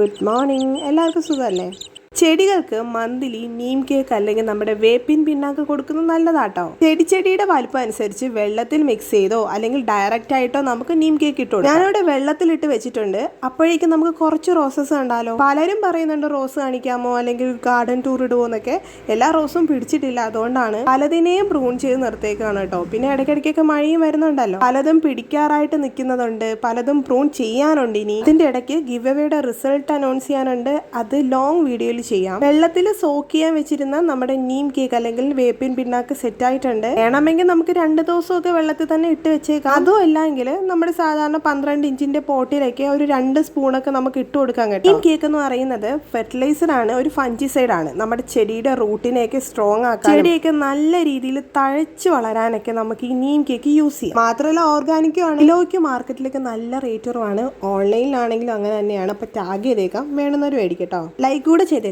Good morning. എല്ലാവർക്കും സുഖമല്ലേ? ചെടികൾക്ക് മന്തിലി നീം കേക്ക് അല്ലെങ്കിൽ നമ്മുടെ വേപ്പിൻ പിണ്ണാക്ക് കൊടുക്കുന്നത് നല്ലതാട്ടോ. ചെടി ചെടിയുടെ വലുപ്പം അനുസരിച്ച് വെള്ളത്തിൽ മിക്സ് ചെയ്തോ അല്ലെങ്കിൽ ഡയറക്റ്റ് ആയിട്ടോ നമുക്ക് നീം കേക്ക് കിട്ടും ഞാനിവിടെ വെള്ളത്തിലിട്ട് വെച്ചിട്ടുണ്ട്. അപ്പോഴേക്കും നമുക്ക് കുറച്ച് റോസസ് കണ്ടാലോ? പലരും പറയുന്നുണ്ട് റോസ് കാണിക്കാമോ അല്ലെങ്കിൽ ഗാർഡൻ ടൂർ ഇടുമോ എന്നൊക്കെ. എല്ലാ റോസും പിടിച്ചിട്ടില്ല. അതുകൊണ്ടാണ് പലതിനെയും പ്രൂൺ ചെയ്ത് നിർത്തേക്കാണ് കേട്ടോ. പിന്നെ ഇടയ്ക്കിടയ്ക്കൊക്കെ മഴയും വരുന്നുണ്ടല്ലോ. പലതും പിടിക്കാറായിട്ട് നിൽക്കുന്നതുണ്ട്. പലതും പ്രൂൺ ചെയ്യാനുണ്ട് ഇനി. ഇതിന്റെ ഇടയ്ക്ക് ഗിവ് അവയുടെ റിസൾട്ട് അനൗൺസ് ചെയ്യാനുണ്ട്. അത് ലോങ് വീഡിയോയിൽ ചെയ്യാം. വെള്ളത്തിൽ സോക്ക് ചെയ്യാൻ വെച്ചിരുന്ന നമ്മുടെ നീം കേക്ക് അല്ലെങ്കിൽ വേപ്പിൻ പിണ്ണാക്ക് സെറ്റ് ആയിട്ടുണ്ട്. വേണമെങ്കിൽ നമുക്ക് രണ്ട് ദിവസമൊക്കെ വെള്ളത്തിൽ തന്നെ ഇട്ട് വെച്ചേക്കാം. അതും അല്ലെങ്കിൽ നമ്മുടെ സാധാരണ പന്ത്രണ്ട് ഇഞ്ചിന്റെ പോട്ടിലൊക്കെ ഒരു രണ്ട് സ്പൂണൊക്കെ നമുക്ക് ഇട്ട് കൊടുക്കാൻ കേട്ടോ. നീം കേക്ക് എന്ന് പറയുന്നത് ഫെർട്ടിലൈസർ ആണ് ഒരു ഫഞ്ചിസൈഡ് ആണ്. നമ്മുടെ ചെടിയുടെ റൂട്ടിനെയൊക്കെ സ്ട്രോങ് ആക്കാൻ ചെടിയൊക്കെ നല്ല രീതിയിൽ തഴച്ച് വളരാനൊക്കെ നമുക്ക് ഈ നീം കേക്ക് യൂസ് ചെയ്യാം. മാത്രമല്ല ഓർഗാനിക്കും ആണ്. കിലോയ്ക്ക് മാർക്കറ്റിലേക്ക് നല്ല റേറ്റ് കുറവാണ്. ഓൺലൈനിലാണെങ്കിലും അങ്ങനെ തന്നെയാണ്. അപ്പൊ ടാഗ് ചെയ്തേക്കാം. വേണമെന്നൊരു മേടിക്കട്ടോ ലൈക്ക് കൂടെ ചെയ്തേക്കാം.